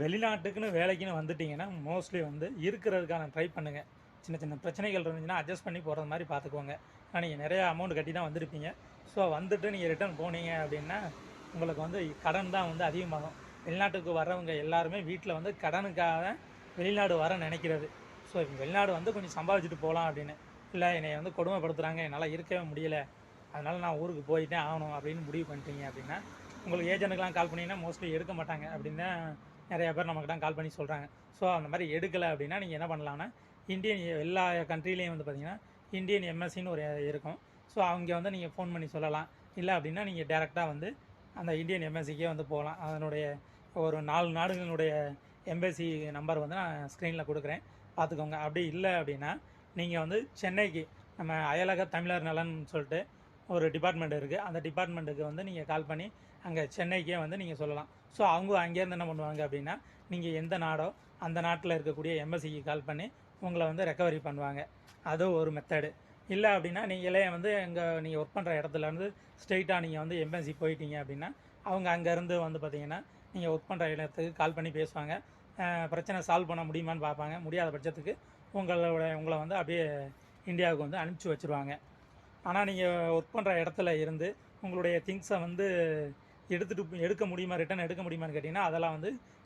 வெளிநாட்டுக்குன்னு வேலைக்குன்னு வந்துட்டிங்கன்னா மோஸ்ட்லி வந்து இருக்கிறதுக்கான ட்ரை பண்ணுங்கள் சின்ன சின்ன பிரச்சனைகள் இருந்துச்சுன்னா அட்ஜஸ்ட் பண்ணி போகிறது மாதிரி பார்த்துக்கோங்க. ஆனால் நீங்கள் நிறையா அமௌண்ட் கட்டி தான் வந்திருப்பீங்க. ஸோ வந்துட்டு நீங்கள் ரிட்டர்ன் போனீங்க அப்படின்னா உங்களுக்கு வந்து கடன் தான் வந்து அதிகமாகும். வெளிநாட்டுக்கு வர்றவங்க எல்லாருமே வீட்டில் வந்து கடனுக்காக வெளிநாடு வர நினைக்கிறது. ஸோ வெளிநாடு வந்து கொஞ்சம் சம்பாதிச்சுட்டு போகலாம் அப்படின்னு. இல்லை என்னை வந்து கொடுமைப்படுத்துகிறாங்க என்னால் இருக்கவே முடியல. அதனால் நான் ஊருக்கு போயிட்டே ஆகணும் அப்படின்னு முடிவு பண்ணிட்டீங்க அப்படின்னா உங்களுக்கு ஏஜென்ட்டுக்கெலாம் கால் பண்ணிங்கன்னா மோஸ்ட்லி எடுக்க மாட்டாங்க அப்படின்னு நிறைய பேர் நமக்கு தான் கால் பண்ணி சொல்கிறாங்க ஸோ அந்த மாதிரி எடுக்கலை அப்படின்னா நீங்கள் என்ன பண்ணலாம்னா இந்தியன் எல்லா கண்ட்ரிலையும் வந்து பார்த்தீங்கன்னா இந்தியன் எம்எஸ்சின்னு ஒரு இருக்கும். ஸோ அவங்க வந்து நீங்கள் ஃபோன் பண்ணி சொல்லலாம். இல்லை அப்படின்னா நீங்கள் டேரெக்டாக வந்து அந்த இந்தியன் எம்எஸ்சிக்கே வந்து போகலாம். அதனுடைய ஒரு நாலு நாடுகளுடைய எம்பசி நம்பர் வந்து நான் ஸ்க்ரீனில் கொடுக்குறேன். பார்த்துக்கோங்க. அப்படி இல்லை அப்படின்னா நீங்கள் வந்து சென்னைக்கு நம்ம அயலக தமிழர் நலன் சொல்லிட்டு ஒரு டிபார்ட்மெண்ட் இருக்குது அந்த டிபார்ட்மெண்ட்டுக்கு வந்து நீங்கள் கால் பண்ணி அங்கே சென்னைக்கே வந்து நீங்கள் சொல்லலாம். ஸோ அவங்க அங்கேருந்து என்ன பண்ணுவாங்க அப்படின்னா நீங்கள் எந்த நாடோ அந்த நாட்டில் இருக்கக்கூடிய எம்பசிக்கு கால் பண்ணி உங்களை வந்து ரெக்கவரி பண்ணுவாங்க. அது ஒரு மெத்தடு இல்லை அப்படின்னா நீங்களே வந்து எங்கே நீங்கள் ஒர்க் பண்ணுற இடத்துலேருந்து ஸ்ட்ரெயிட்டாக நீங்கள் வந்து எம்பசி போயிட்டீங்க அப்படின்னா அவங்க அங்கேருந்து வந்து பார்த்தீங்கன்னா நீங்கள் ஒர்க் பண்ணுற இடத்துக்கு கால் பண்ணி பேசுவாங்க. பிரச்சனை சால்வ் பண்ண முடியுமான்னு பார்ப்பாங்க. முடியாத பட்சத்துக்கு உங்களோட உங்களை வந்து அப்படியே இந்தியாவுக்கு வந்து அனுப்பிச்சி வச்சுருவாங்க. ஆனால் நீங்கள் ஒர்க் பண்ணுற இடத்துல இருந்து உங்களுடைய திங்ஸை வந்து எடுத்துகிட்டு எடுக்க முடியுமா ரிட்டர்ன் எடுக்க முடியுமான்னு கேட்டிங்கன்னா அதெல்லாம் வந்து